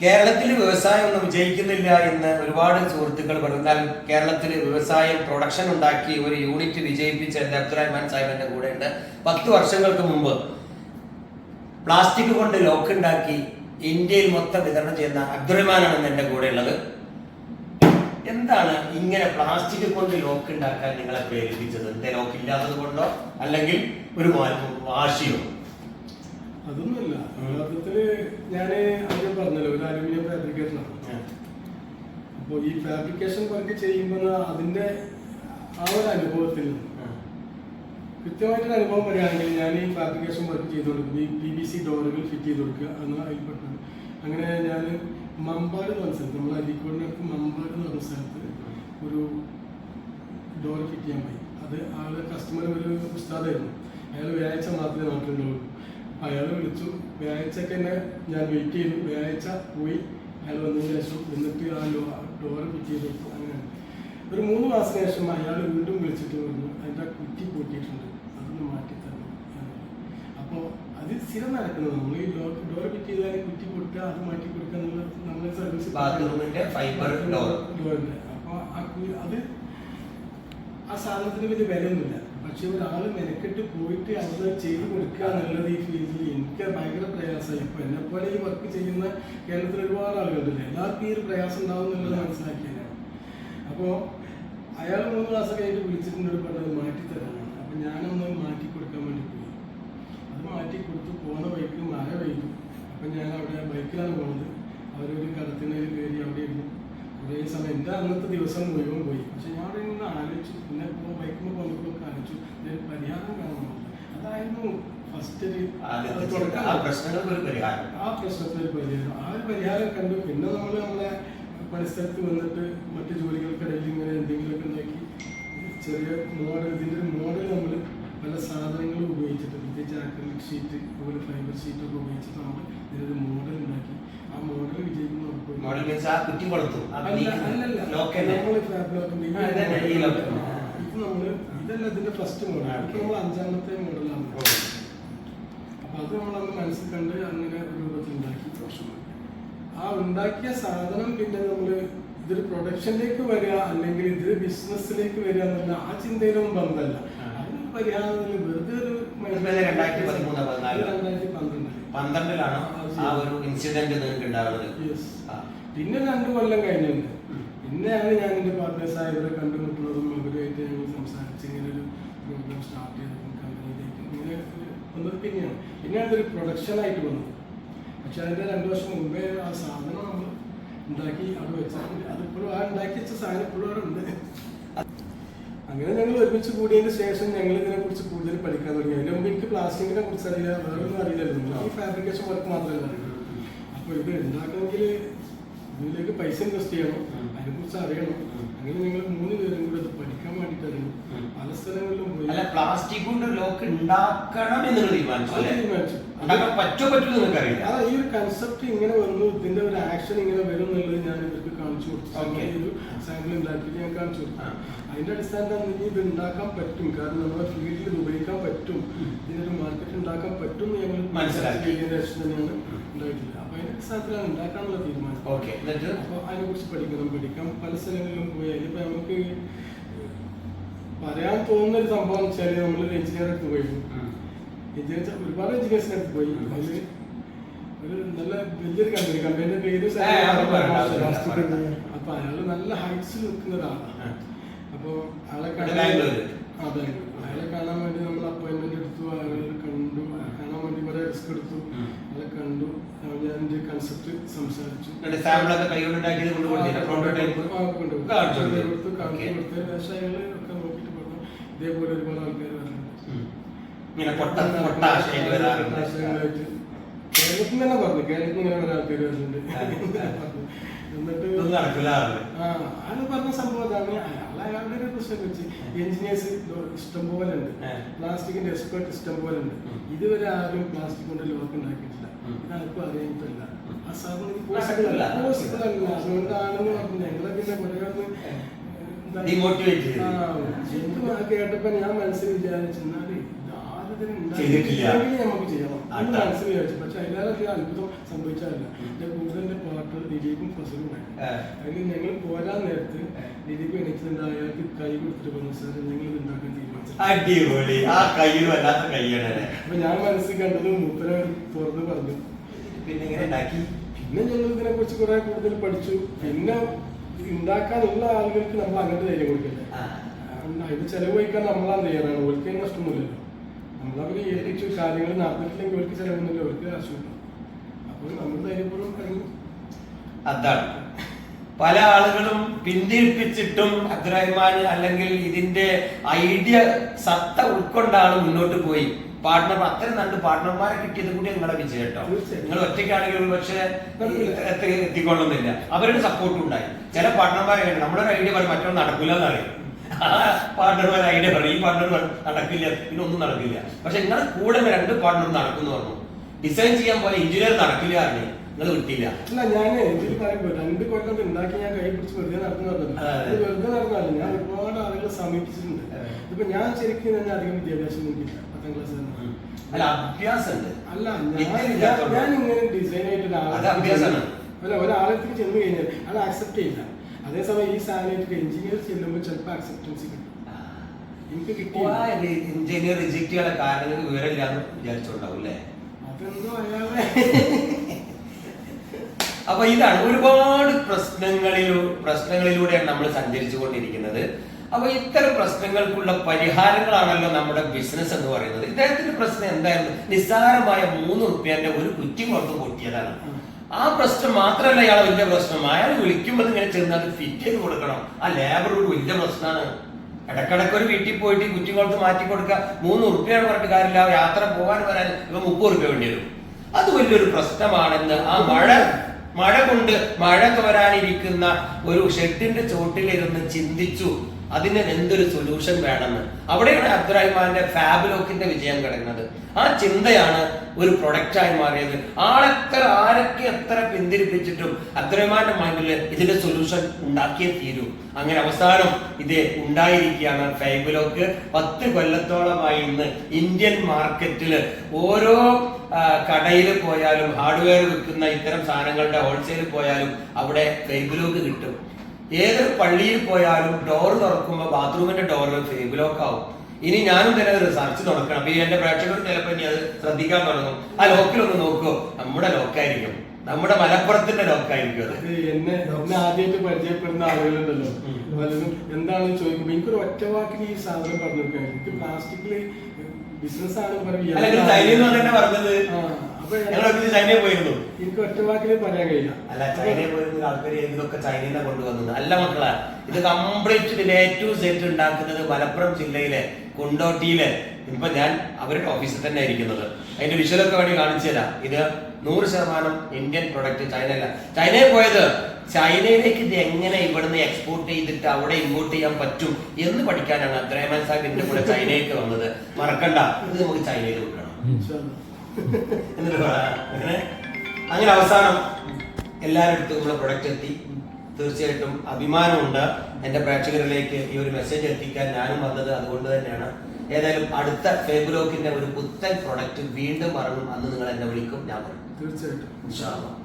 കേരളത്തിൽ വ്യവസായം ഒന്നും വിജയിക്കുന്നില്ല എന്ന് ഒരുപാട് സുഹൃത്തുക്കൾ പറഞ്ഞാൽ കേരളത്തിൽ വ്യവസായം പ്രൊഡക്ഷൻ ഉണ്ടാക്കി ഒരു യൂണിറ്റ് വിജയിപ്പിച്ച എന്റെ അബ്ദുറഹ്മാൻ സാഹിബിന്റെ കൂടെ ഉണ്ട് പത്ത് വർഷങ്ങൾക്ക് മുമ്പ് പ്ലാസ്റ്റിക് കൊണ്ട് ലോക്ക് ഉണ്ടാക്കി ഇന്ത്യയിൽ മൊത്തം വിതരണം ചെയ്യുന്ന അബ്ദുറഹ്മാനാണ് എന്റെ കൂടെ ഉള്ളത് എന്താണ് ഇങ്ങനെ പ്ലാസ്റ്റിക് കൊണ്ട് ലോക്ക് ഉണ്ടാക്കാൻ നിങ്ങളെ പ്രേരിപ്പിച്ചത്? എന്തേ ലോക്ക് ഇല്ലാത്തത് കൊണ്ടോ? അല്ലെങ്കിൽ ഒരു വാശിയോ? അതൊന്നുമല്ല. യഥാർത്ഥത്തിൽ ഞാൻ ആദ്യം പറഞ്ഞല്ലോ ഒരു അലുമിനിയം ഫാബ്രിക്കേഷനാണ് അപ്പോൾ ഈ ഫാബ്രിക്കേഷൻ വർക്ക് ചെയ്യുമ്പോൾ അതിന്റെ ആ ഒരു അനുഭവത്തിൽ കൃത്യമായിട്ടൊരു അനുഭവം പറയുകയാണെങ്കിൽ ഞാൻ ഈ ഫാബ്രിക്കേഷൻ വർക്ക് ചെയ്തുകൊടുക്കും ഈ പി ബി സി ഡോറുകൾ ഫിറ്റ് ചെയ്ത് കൊടുക്കുക എന്ന് അതിൽപ്പെട്ടത് അങ്ങനെ ഞാൻ മമ്പാട് എന്ന് പറഞ്ഞ സ്ഥലത്ത് നമ്മൾ അരീക്കോടിനടുത്ത് മമ്പാട് എന്ന് പറഞ്ഞ സ്ഥലത്ത് ഒരു ഡോർ ഫിറ്റ് ചെയ്യാൻ പോയി. അത് ആളുടെ കസ്റ്റമർ ഒരു ഉസ്താദായിരുന്നു. അയാൾ വ്യാഴാഴ്ച മാത്രമേ നാട്ടിലുണ്ടാവുള്ളൂ അയാൾ വിളിച്ചു. വ്യാഴാഴ്ചക്ക് തന്നെ ഞാൻ വെയിറ്റ് ചെയ്തു. വ്യാഴാഴ്ച പോയി. അയാൾ വന്നതിന് ശേഷം എന്നിട്ട് ആ ഡോർ ഫിറ്റ് ചെയ്ത്. വെക്കും അങ്ങനെയാണ് ഒരു മൂന്ന് മാസത്തിന് ശേഷം അയാൾ വീണ്ടും വിളിച്ചിട്ട് പറഞ്ഞു അതിന്റെ കുറ്റി പൊട്ടിയിട്ടുണ്ട്. അതൊന്ന് മാറ്റി തരണം. അപ്പോൾ അത് സ്ഥിരം നടക്കുന്നത്. നമ്മൾ ഈ ഡോർ ഡോർ ഫിറ്റ് ചെയ്താൽ കുറ്റി പൊട്ടുക അത് മാറ്റി കൊടുക്കുക എന്നുള്ള നമ്മുടെ സർവീസ് ഫൈബർ ഡോർ അപ്പോൾ അത് ആ സാധനത്തിന് വലിയ വിലയൊന്നുമില്ല. പക്ഷെ ഒരാൾ മെനക്കെട്ട് പോയിട്ട് അത് ചെയ്ത് കൊടുക്കുക എന്നുള്ളത് ഈ ഫീൽഡിൽ എനിക്ക് ഭയങ്കര പ്രയാസമായി. ഇപ്പൊ എന്നെ പോലെ ഈ വർക്ക് ചെയ്യുന്ന കേരളത്തിൽ ഒരുപാട് ആളുകളുണ്ട് എല്ലാവർക്കും ഈ ഒരു പ്രയാസം ഉണ്ടാവും എന്നുള്ളത് മനസ്സിലാക്കിയതാണ് അപ്പോൾ അയാൾ മൂന്ന് ക്ലാസ് കഴിഞ്ഞിട്ട് വിളിച്ചിട്ടുണ്ട് പറഞ്ഞത് മാറ്റി തരാനാണ്. അപ്പൊ ഞാനൊന്ന് മാറ്റി കൊടുക്കാൻ വേണ്ടി പോയി. അത് മാറ്റി കൊടുത്ത് പോണ ബൈക്ക് മഴ പെയ്തു. അപ്പൊ ഞാൻ അവിടെ ബൈക്കിലാണ് പോകുന്നത് അവരൊരു കടത്തിനയിൽ കയറി അവിടെ ഇരുന്നു കുറേ സമയം എന്റെ അന്നത്തെ ദിവസം മുഴുവൻ പോയി. പക്ഷെ ഞാൻ അവിടെ നിന്ന് ആലോചിച്ചു. പിന്നെ ബൈക്കിൽ പോകുമ്പോഴൊക്കെ ആലോചിച്ചു. ഇതിന് പരിഹാരം കാണുന്നു അതായിരുന്നു ഫസ്റ്റ്. ആ പ്രശ്നങ്ങൾക്ക് പരിഹാരം. ആ പ്രശ്നത്തിന് ഒരു പരിഹാരം. ആ ഒരു പരിഹാരം കണ്ടു. പിന്നെ നമ്മൾ നമ്മളെ പരിസരത്ത് വന്നിട്ട് മറ്റു ജോലികൾക്കിടയിൽ ഇങ്ങനെ എന്തെങ്കിലുമൊക്കെ ഉണ്ടാക്കി ചെറിയ മോഡൽ ഇതിന്റെ ഒരു മോഡൽ നമ്മൾ പല സാധനങ്ങളും ഉപയോഗിച്ചിട്ട് പ്രത്യേകിച്ച് ആക്രിലിക് ഷീറ്റ് അതുപോലെ ഫൈബർ ഷീറ്റ് ഒക്കെ ഉപയോഗിച്ചിട്ട് നമ്മൾ ഇതിനൊരു മോഡൽ ഉണ്ടാക്കി. ആ മോഡൽ വിജയിക്കുന്ന. ഇത് നമ്മൾ ഇതല്ല ഇതിന്റെ ഫസ്റ്റ് മോഡൽ ഇപ്പൊ നമ്മൾ അഞ്ചാമത്തെ മോഡലാണ്. അപ്പൊ അത് നമ്മളന്ന് മനസ്സിൽ കണ്ട് അങ്ങനെ ഒരു രൂപത്തിൽ ഉണ്ടാക്കി. ആ ഉണ്ടാക്കിയ സാധനം പിന്നെ നമ്മൾ ഇതൊരു പ്രൊഡക്ഷനിലേക്ക് വരിക അല്ലെങ്കിൽ ഇത് ബിസിനസ്സിലേക്ക് വരിക എന്നുള്ള ആ ചിന്തയിലൊന്നും ബന്ധമല്ല. പരിഹാരത്തിൽ വെറുതെ ഒരു രണ്ടായിരത്തി പതിമൂന്ന് പതിനാല്. രണ്ടായിരത്തി പന്ത്രണ്ട് പന്ത്രണ്ടിലാണ്? ആ ഒരു ഇൻസിഡന്റ് നിങ്ങൾക്ക് ഉണ്ടാകുന്നത് പിന്നെ രണ്ടു കൊല്ലം കഴിഞ്ഞിട്ടുണ്ട്. പിന്നെയാണ് ഞാൻ എന്റെ പാർട്ട്നേഴ്സ് ആയവരെ കണ്ടുമുട്ടുന്നതും അവരുമായിട്ട് ഞങ്ങൾ സംസാരിച്ച് ഇങ്ങനെ ഒരു പ്രോഗ്രാം സ്റ്റാർട്ട് ചെയ്തതും കമ്പനിയിലേക്ക് ഇങ്ങനെ വന്നത് പിന്നെയാണ്. പിന്നെയാണ് ഇതൊരു പ്രൊഡക്ഷനായിട്ട് വന്നത്. പക്ഷെ അതിന്റെ രണ്ട് വർഷം മുമ്പേ ആ സാധനം നമ്മൾ ഉണ്ടാക്കി അവിടെ വെച്ചാൽ അതിപ്പോഴും ആ ഉണ്ടാക്കി വെച്ച സാധനം ഇപ്പോഴും അവിടെ ഉണ്ട്. അങ്ങനെ ഞങ്ങൾ ഒരുമിച്ച് കൂടിയതിന് ശേഷം ഞങ്ങൾ ഇതിനെ കുറിച്ച് കൂടുതൽ പഠിക്കാൻ തുടങ്ങി. അതിന് മുമ്പ് എനിക്ക് പ്ലാസ്റ്റിക്കിനെ കുറിച്ച് അറിയില്ല വേറെ ഒന്നും അറിയില്ലായിരുന്നു ഈ ഫാബ്രിക്കേഷൻ വർക്ക് മാത്രമേ അറിയുള്ളൂ. അപ്പോൾ ഇത് ഉണ്ടാക്കണമെങ്കിൽ ഇതിലേക്ക് പൈസ ഇൻവെസ്റ്റ് ചെയ്യണം. അതിനെക്കുറിച്ച് അറിയണം. അങ്ങനെ ഞങ്ങൾ മൂന്ന് പേരും കൂടെ അത് പഠിക്കാൻ വേണ്ടിയിട്ട് അറിയണം പല സ്ഥലങ്ങളിലും പോയി. പ്ലാസ്റ്റിക് കൊണ്ട് ലോക്ക് ഉണ്ടാക്കണം എന്നുള്ള തീരുമാനിച്ചു. ഈ ഒരു കൺസെപ്റ്റ് ഇങ്ങനെ വരുന്നു ഇതിന്റെ ഒരു ആക്ഷൻ ഇങ്ങനെ വരും എന്നുള്ളത് ഞാൻ ഇവർക്ക് കാണിച്ചു കൊടുത്തു. ഒരു സാമ്പിൾ ഉണ്ടാക്കിയിട്ട് ഞാൻ കാണിച്ചു കൊടുത്തു. അതിന്റെ അടിസ്ഥാനത്തിൽ ഇത് ഉണ്ടാക്കാൻ പറ്റും. കാരണം നമ്മുടെ ഫീൽഡിൽ ഇത് ഉപയോഗിക്കാൻ പറ്റും. ഇതിനൊരു മാർക്കറ്റ് ഉണ്ടാക്കാൻ പറ്റും ഞങ്ങൾ മനസ്സിലാക്കി. ചെയ്തതിന് ശേഷം തന്നെയാണ് ഉണ്ടായിട്ടില്ല അപ്പൊ അതിന്റെ അടിസ്ഥാനത്തിലാണ് ഉണ്ടാക്കാനുള്ള തീരുമാനം. ഓക്കെ എന്നിട്ട്? അപ്പൊ അതിനെ കുറിച്ച് പഠിക്കണം. പഠിക്കാം പല സ്ഥലങ്ങളിലും പോയി. അതിലിപ്പോ നമുക്ക് പറയാൻ തോന്നുന്ന ഒരു സംഭവം വെച്ചാൽ നമ്മൾ എഞ്ചിനീയർ അടുത്ത് പോയിരുന്നു എഞ്ചിനീയർ ഒരുപാട് എഡ്യൂക്കേഷൻ എടുത്ത് പോയി ഉം. അതിൽ ഒരു നല്ല വലിയൊരു കമ്പനി കമ്പനിയുടെ പേര് അത് അത്. അപ്പൊ അയാൾ നല്ല ഹൈറ്റ്സിൽ നിൽക്കുന്ന ഒരാളാണ് ആ. അപ്പൊ അയാളെ കാണാൻ ബാംഗ്ലൂര്? അയാളെ കാണാൻ വേണ്ടി നമ്മൾ അപ്പോയിന്റ്മെന്റ് എടുത്തു അയാളെ കണ്ടു കാണാൻ വേണ്ടി കുറെ റിസ്ക് എടുത്തു. അയാളെ കണ്ടു ഞാൻ എന്റെ കൺസെപ്റ്റ് സംസാരിച്ചു കൊടുത്തു. കാണിച്ചു. കൊടുത്തു. പക്ഷേ അയാൾ ഒക്കെ നോക്കിയിട്ട് പറഞ്ഞു ഇതേപോലെ ഒരുപാട് ആൾക്കാർ വരുന്നുണ്ട്. ഇങ്ങനെ കൊട്ട ആശയം വരാറുണ്ട്. ആശയങ്ങളായിട്ട്. കേരളത്തിൽ തന്നെ പറഞ്ഞു. കേരളത്തിൽ ഇങ്ങനെ പേര് വരുന്നുണ്ട്. എന്നിട്ട് അയാൾ പറഞ്ഞ സംഭവം അതാണ്. അയാൾ അയാളുടെ ഒരു പ്രശ്നം വെച്ച് എഞ്ചിനീയേഴ്സ് ഇഷ്ടം പോലെ ഉണ്ട്. പ്ലാസ്റ്റിക്കിന്റെ എക്സ്പെർട്ട് ഇഷ്ടം പോലെ ഉണ്ട്. ഇതുവരെ ആരും പ്ലാസ്റ്റിക് കൊണ്ട് ലോക്ക് ഉണ്ടാക്കിയിട്ടില്ല. ഇതാർക്കും അറിയാനിട്ടില്ല. ഉം. ആ സാധനം. പോസിബിൾ അല്ല അതുകൊണ്ടാണെന്ന് പറഞ്ഞു ഞങ്ങളെ പിന്നെ എന്താ- Demotivate ചെയ്തു. കേട്ടപ്പോ ഞാൻ മനസ്സിൽ വിചാരിച്ചു എന്നാൽ ഇത് ആരും ഇതിന് ചെയ്തിട്ടില്ല. നമുക്ക് ചെയ്യണം. മനസ്സിൽ വിചാരിച്ചു. പക്ഷെ അത്ഭുതം എന്റെ പാർട്ട്നർ ദിലീപും ഫസലും. അതിന് ഞങ്ങൾ പോരാൻ നേരത്ത് ദിലീപ് അയാൾക്ക് കൈ കൊടുത്തിട്ട് പറഞ്ഞു സാർ ഞങ്ങൾ ഉണ്ടാക്കാൻ തീരുമാനിച്ചു അടിപൊളി. ആ കയ്യിൽ വല്ലാത്ത കയ്യാണ് അപ്പൊ ഞാൻ മനസ്സിൽ കണ്ടത് മൂപ്പര തുറന്ന് പറഞ്ഞു. പിന്നെ ഇങ്ങനെ ഉണ്ടാക്കി? പിന്നെ ഞങ്ങൾ ഇതിനെ കുറിച്ച് കുറെ കൂടുതൽ പഠിച്ചു. പിന്നെ ഉണ്ടാക്കാനുള്ള ആളുകൾക്ക് നമ്മൾ അങ്ങോട്ട് ധൈര്യം കൊടുക്കില്ല? അതിന് ചെലവ് വഹിക്കാൻ നമ്മളാണ് തയ്യാറാണ്. ഓർക്ക് നഷ്ടമൊന്നുമില്ലല്ലോ. നമ്മളവര് ഏൽപ്പിച്ചു. കാര്യങ്ങൾ നടന്നിട്ടില്ലെങ്കിൽ അവർക്ക് ചെലവൊന്നുമില്ല. അവർക്ക് കാശുമില്ല അപ്പോൾ നമ്മൾ ധൈര്യപൂർവം കഴിഞ്ഞു അതാണ്. പല ആളുകളും പിന്തിരിപ്പിച്ചിട്ടും അബ്ദുറഹ്മാൻ അല്ലെങ്കിൽ ഇതിന്റെ ഐഡിയ സത്ത ഉൾക്കൊണ്ടാണ് മുന്നോട്ട് പോയി. പാർട്ട്ണർ അത്രയും നല്ല പാർട്ട്ണർമാരെ കിട്ടിയത് കൂടി നിങ്ങളുടെ വിജയം കേട്ടോ. നിങ്ങൾ ഒറ്റയ്ക്കാണെങ്കിൽ പക്ഷേ എത്തിക്കൊള്ളുന്നില്ല. അവരുടെ സപ്പോർട്ട് ഉണ്ടായി. ചില പാർട്ട്ണർമാരെ നമ്മുടെ നമ്മളൊരു ഐഡിയ പറയും മറ്റൊന്നും നടക്കില്ല എന്നറിയും. ആ പാർട്ട്ണർമാർ ഐഡിയ പറയും. ഈ പാർട്ട്ണർ നടക്കില്ല പിന്നെ ഒന്നും നടക്കില്ല. പക്ഷെ നിങ്ങൾ കൂടെ രണ്ട് പാർട്ട്ണർ നടക്കുന്നു പറഞ്ഞു. ഡിസൈൻ ചെയ്യാൻ പോലെ എഞ്ചിനീയർ നടക്കില്ല അറിഞ്ഞു നിങ്ങൾ വിട്ടില്ല. അല്ല ഞാൻ ഇതിൽ പറയുമ്പോൾ രണ്ട് കൊല്ലം ഉണ്ടാക്കി ഞാൻ കൈ പിടിച്ച് വെറുതെ. അത് വെറുതെ നടന്നല്ല ഞാൻ ഒരുപാട് ആളുകളെ സമീപിച്ചിട്ടുണ്ട്. ഇപ്പൊ ഞാൻ ശരിക്കും തന്നെ അധികം വിദ്യാഭ്യാസം നോക്കിയില്ല പത്താം ക്ലാസ് അല്ല അഭ്യാസമുണ്ട് അല്ല ഞാൻ ഞാൻ ഇങ്ങനെ ഡിസൈൻ ആയിട്ട്. അല്ല ഒരാളെടുത്ത് ചെന്ന് കഴിഞ്ഞാൽ അത് അക്സെപ്റ്റ് ചെയ്യില്ല. അതേസമയം ഈ സാധനമായിട്ട് എഞ്ചിനീയർ ചെല്ലുമ്പോൾ ചിലപ്പോൾ അക്സെപ്റ്റൻസ് കിട്ടും. എനിക്ക് കിട്ടിയില്ല. എഞ്ചിനീയർ റിജക്ട് ചെയ്യാൻ കാരണങ്ങൾ വിവരമില്ലാന്ന് വിചാരിച്ചോണ്ടാവും അല്ലേ അതെന്തോ അയാളെ അപ്പൊ ഇതാണ് ഒരുപാട് പ്രശ്നങ്ങളിലൂ പ്രശ്നങ്ങളിലൂടെയാണ് നമ്മൾ സഞ്ചരിച്ചു കൊണ്ടിരിക്കുന്നത് അപ്പൊ ഇത്തരം പ്രശ്നങ്ങൾക്കുള്ള പരിഹാരങ്ങളാണല്ലോ നമ്മുടെ ബിസിനസ് എന്ന് പറയുന്നത്. ഇദ്ദേഹത്തിന്റെ പ്രശ്നം എന്തായിരുന്നു? നിസ്സാരമായ മൂന്ന് റുപ്യന്റെ ഒരു കുറ്റി പുറത്ത് പൊട്ടിയതാണ്. ആ പ്രശ്നം മാത്രമല്ല ഇയാളെ വലിയ പ്രശ്നം. അയാൾ വിളിക്കുമ്പോൾ ഇങ്ങനെ ചെന്ന് അത് ഫിറ്റ് ചെയ്ത് കൊടുക്കണം. ആ ലേബർ ഒരു വലിയ പ്രശ്നമാണ് ഇടക്കിടക്ക് ഒരു വീട്ടിൽ പോയിട്ട് കുറ്റിക്കുളത്ത് മാറ്റി കൊടുക്കുക. മൂന്ന് ഉറുപ്പ്യാണ് പറഞ്ഞിട്ട് കാര്യമില്ല. യാത്ര പോകാൻ വരാൻ ഇവ മുപ്പത് ഉറുപ്പ്യ വേണ്ടി വരും. അത് വലിയൊരു പ്രശ്നമാണെന്ന് ആ മഴ മഴ കൊണ്ട് മഴ തോരാനിരിക്കുന്ന ഒരു ഷെഡിന്റെ ചോട്ടിലിരുന്ന് ചിന്തിച്ചു. അതിന് എന്തൊരു സൊല്യൂഷൻ വേണമെന്ന്. അവിടെയാണ് അബ്ദുറഹ്മാന്റെ ഫാബ്ലോക്കിന്റെ വിജയം കിടക്കുന്നത്. ആ ചിന്തയാണ് ഒരു പ്രൊഡക്റ്റായി മാറിയത്. ആളെത്ര ആരൊക്കെ എത്ര പിന്തിരിപ്പിച്ചിട്ടും അബ്ദുറഹ്മാന്റെ മൈൻഡിൽ ഇതിന്റെ സൊല്യൂഷൻ ഉണ്ടാക്കിയേ തീരൂ. അങ്ങനെ അവസാനം ഇത് ഉണ്ടായിരിക്കുകയാണ് ഫൈബിലോക്ക്. പത്ത് കൊല്ലത്തോളമായി ഇന്ന് ഇന്ത്യൻ മാർക്കറ്റിൽ ഓരോ കടയിൽ പോയാലും ഹാർഡ്വെയർ വിൽക്കുന്ന ഇത്തരം സാധനങ്ങളുടെ ഹോൾസെയിൽ പോയാലും അവിടെ ഫൈബിലോക്ക് കിട്ടും. ഏതൊരു പള്ളിയിൽ പോയാലും ഡോർ തുറക്കുമ്പോൾ ബാത്റൂമിന്റെ ഡോർ ഫേബിലോക്ക് ആവും. ഇനി ഞാനും തന്നെ റിസർച്ച് തുടക്കണം അപ്പൊ എന്റെ പ്രേക്ഷകർ ചിലപ്പോൾ ഇനി അത് ശ്രദ്ധിക്കാൻ തുടങ്ങും. ആ ലോക്കിലൊന്ന് നോക്കുമോ നമ്മുടെ ലോക്കായിരിക്കും നമ്മുടെ മലപ്പുറത്തിന്റെ ലോക്കായിരിക്കും അത്. എന്നെ എന്നെ ആദ്യമായിട്ട് പരിചയപ്പെടുന്ന ആളുകളുണ്ടല്ലോ. എന്താണ് പലരും എന്താണെന്ന് ചോദിക്കുമ്പോൾ എനിക്കൊരു ഒറ്റ വാക്കിൽ ഈ സാധനം പറഞ്ഞു എനിക്ക് പ്ലാസ്റ്റിക്കിൽ ബിസിനസ് ആണ് പറയുന്നത് ചൈനയിൽ പോയിരുന്നു. എനിക്ക് ഒറ്റ പറയാൻ കഴിയില്ല. അല്ല ചൈനയിൽ പോയിരുന്ന ആൾക്കാർ ഇതൊക്കെ ചൈനയിൽ നിന്ന് കൊണ്ടുവന്നത്. അല്ല മക്കളെ ഇത് കംപ്ലീറ്റ് ഇതിന്റെ എ ടു സെറ്റ് ഉണ്ടാക്കുന്നത് മലപ്പുറം ജില്ലയിലെ കുണ്ടോട്ടിയിലെ. ഇപ്പൊ ഞാൻ അവരുടെ ഓഫീസിൽ തന്നെ ഇരിക്കുന്നത്. അതിന്റെ വിഷലൊക്കെ വേണ്ടി കാണിച്ചു തരാം. ഇത് നൂറ് ശതമാനം ഇന്ത്യൻ പ്രൊഡക്റ്റ് ചൈനയില. ചൈനയിൽ പോയത് ചൈനയിലേക്ക് ഇത് എങ്ങനെ ഇവിടുന്ന് എക്സ്പോർട്ട് ചെയ്തിട്ട് അവിടെ ഇമ്പോർട്ട് ചെയ്യാൻ പറ്റും എന്ന് പഠിക്കാനാണ് അബ്ദുറഹ്മാൻ സാഹിബിന്റെ കൂടെ ചൈനയിലേക്ക് വന്നത്. മറക്കണ്ട. ഇത് നമുക്ക് ചൈനയിൽ അല്ലാ. എന്നിട്ട് അങ്ങനെ അങ്ങനെ അവസാനം എല്ലാവരുടെ അടുത്തും നമ്മുടെ പ്രൊഡക്റ്റ് എത്തി. തീർച്ചയായിട്ടും അഭിമാനമുണ്ട് എന്റെ പ്രേക്ഷകരിലേക്ക് ഈ ഒരു മെസ്സേജ് എത്തിക്കാൻ ഞാനും വന്നത് അതുകൊണ്ട് തന്നെയാണ്. ഏതായാലും അടുത്ത ഫേബ്ലോക്കിന്റെ ഒരു പുത്തൻ പ്രൊഡക്റ്റ് വീണ്ടും പറഞ്ഞു അന്ന് നിങ്ങൾ എന്നെ വിളിക്കും. ഞാൻ പറയും തീർച്ചയായിട്ടും.